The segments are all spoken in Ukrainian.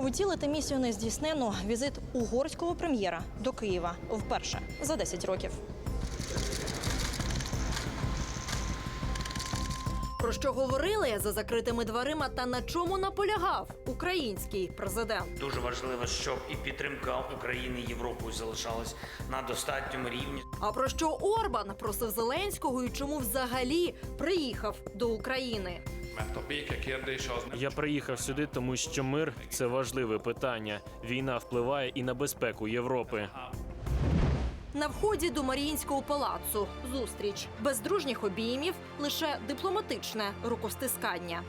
Втілити місію нездійснену візит угорського прем'єра до Києва вперше за 10 років. Про що говорили за закритими дверима та на чому наполягав український президент? Дуже важливо, щоб і підтримка України Європою залишалась на достатньому рівні. А про що Орбан просив Зеленського і чому взагалі приїхав до України? Я приїхав сюди, тому що мир це важливе питання. Війна впливає і на безпеку Європи. На вході до Маріїнського палацу зустріч без дружніх обіймів, лише дипломатичне рукостискання.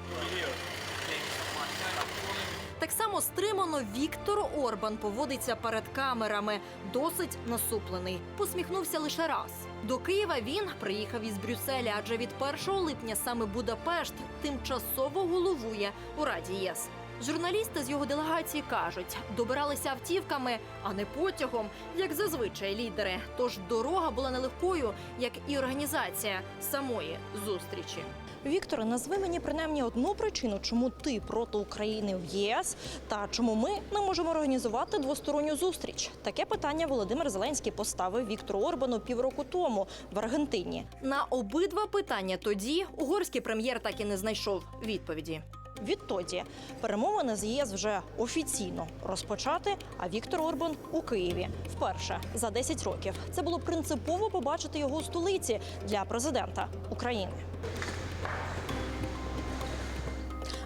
Так само стримано Віктор Орбан поводиться перед камерами, досить насуплений. Посміхнувся лише раз. До Києва він приїхав із Брюсселя, адже від 1 липня саме Будапешт тимчасово головує у Раді ЄС. Журналісти з його делегації кажуть, добиралися автівками, а не потягом, як зазвичай лідери. Тож дорога була нелегкою, як і організація самої зустрічі. Віктор, назви мені принаймні одну причину, чому ти проти України в ЄС та чому ми не можемо організувати двосторонню зустріч. Таке питання Володимир Зеленський поставив Віктору Орбану півроку тому в Аргентині. На обидва питання тоді угорський прем'єр так і не знайшов відповіді. Відтоді перемовини з ЄС вже офіційно розпочати. А Віктор Орбан у Києві вперше за 10 років. Це було принципово побачити його у столиці для президента України.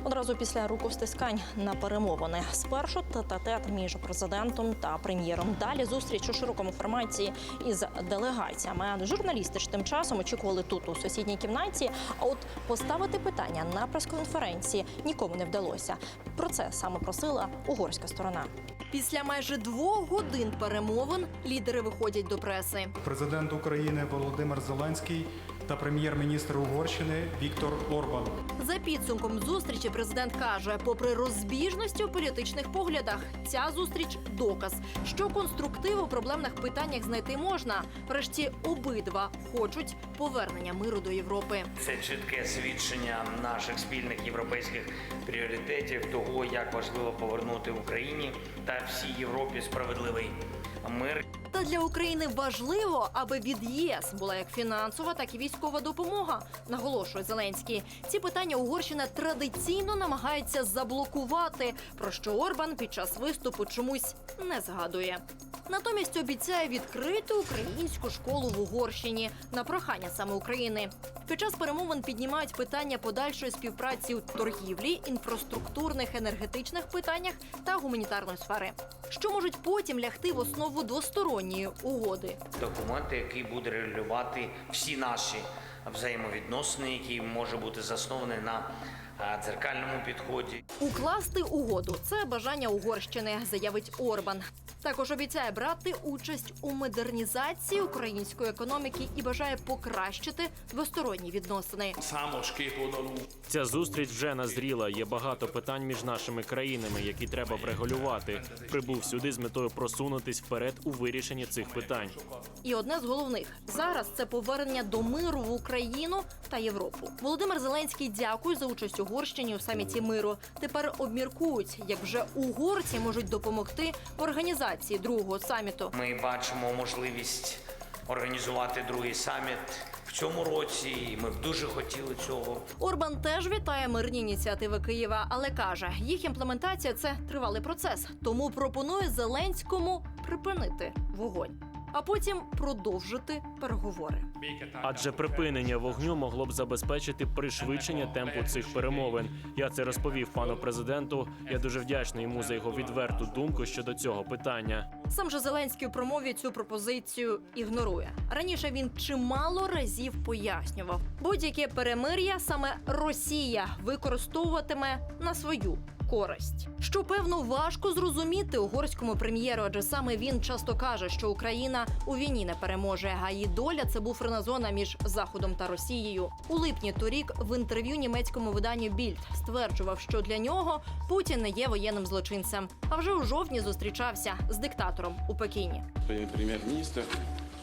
Одразу після рукостискань на перемовини спершу тет-а-тет між президентом та прем'єром. Далі зустріч у широкому форматі із делегаціями. Журналісти ж тим часом очікували тут у сусідній кімнаті. А от поставити питання на прес-конференції нікому не вдалося. Про це саме просила угорська сторона. Після майже двох годин перемовин лідери виходять до преси. Президент України Володимир Зеленський та прем'єр-міністр Угорщини Віктор Орбан. За підсумком зустрічі президент каже, попри розбіжності у політичних поглядах, ця зустріч доказ, що конструктив у проблемних питаннях знайти можна. Врешті обидва хочуть повернення миру до Європи. Це чітке свідчення наших спільних європейських пріоритетів, того, як важливо повернути Україні та всій Європі справедливий мир. Та для України важливо, аби від ЄС була як фінансова, так і військова допомога. Наголошує Зеленський. Ці питання Угорщина традиційно намагається заблокувати, про що Орбан під час виступу чомусь не згадує. Натомість обіцяє відкрити українську школу в Угорщині на прохання саме України. Під час перемовин піднімають питання подальшої співпраці у торгівлі, інфраструктурних, енергетичних питаннях та гуманітарної сфери, що можуть потім лягти в основу двосторонньої угоди. Документ, який буде регулювати всі наші взаємовідносини, який може бути заснований на е, дзеркальному підході. Укласти угоду це бажання Угорщини, заявить Орбан. Також обіцяє брати участь у модернізації української економіки і бажає покращити двосторонні відносини. kétoldalú Ця зустріч вже назріла. Є багато питань між нашими країнами, які треба врегулювати. Прибув сюди з метою просунутись вперед у вирішенні цих питань. І одне з головних зараз це повернення до миру в Україну та Європу. Володимир Зеленський дякує за участь Угорщині у саміті миру. Тепер обміркують, як вже угорці можуть допомогти в організації другого саміту. Ми бачимо можливість організувати другий саміт в цьому році. і Ми б дуже хотіли цього. Орбан теж вітає мирні ініціативи Києва, але каже, їх імплементація це тривалий процес. Тому пропонує Зеленському припинити вогонь, а потім продовжити переговори. Адже припинення вогню могло б забезпечити пришвидшення темпу цих перемовин. Я це розповів пану президенту. Я дуже вдячний йому за його відверту думку щодо цього питання. Сам же Зеленський у промові цю пропозицію ігнорує. Раніше він чимало разів пояснював, будь-яке перемир'я саме Росія використовуватиме на свою користь. Що певно важко зрозуміти угорському прем'єру, адже саме він часто каже, що Україна у війні не переможе, а її доля це буферна зона між Заходом та Росією. У липні торік в інтерв'ю німецькому виданню Більд стверджував, що для нього Путін не є воєнним злочинцем. А вже у жовтні зустрічався з диктатором у Пекіні. Премьер-министр,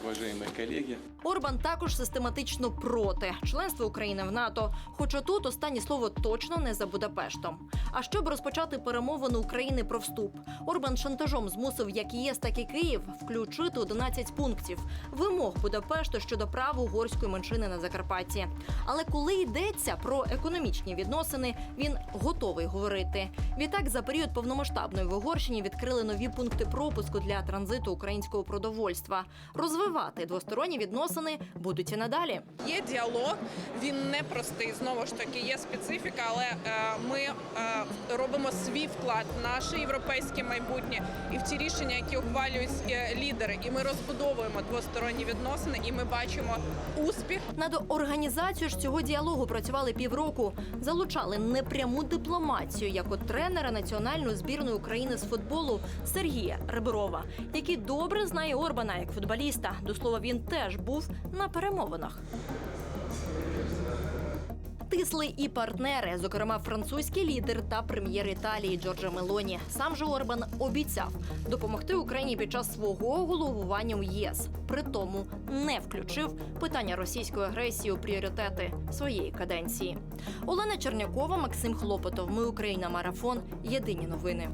уважаемые коллеги. Орбан також систематично проти членства України в НАТО. Хоча тут останнє слово точно не за Будапештом. А щоб розпочати перемовини України про вступ, Орбан шантажом змусив як ЄС, так і Київ включити 11 пунктів вимог Будапешту щодо прав угорської меншини на Закарпатті. Але коли йдеться про економічні відносини, він готовий говорити. Відтак за період повномасштабної в Угорщині відкрили нові пункти пропуску для транзиту українського продовольства. Розвивати двосторонні відносини будуть і надалі. Є діалог, він непростий. Знову ж таки, є специфіка, але е, ми е, робимо свій вклад в наше європейське майбутнє і в ті рішення, які ухвалюють е, лідери. І ми розбудовуємо двосторонні відносини, і ми бачимо успіх. Над організацією ж цього діалогу працювали півроку. Залучали непряму дипломацію, як от тренера національної збірної України з футболу Сергія Реброва, який добре знає Орбана як футболіста. До слова, він теж був на перемовинах. Тисли і партнери, зокрема французький лідер та прем'єр Італії Джорджа Мелоні. Сам же Орбан обіцяв допомогти Україні під час свого головування у ЄС. При тому не включив питання російської агресії у пріоритети своєї каденції. Олена Чернякова, Максим Хлопотов. Ми Україна. Марафон. Єдині новини.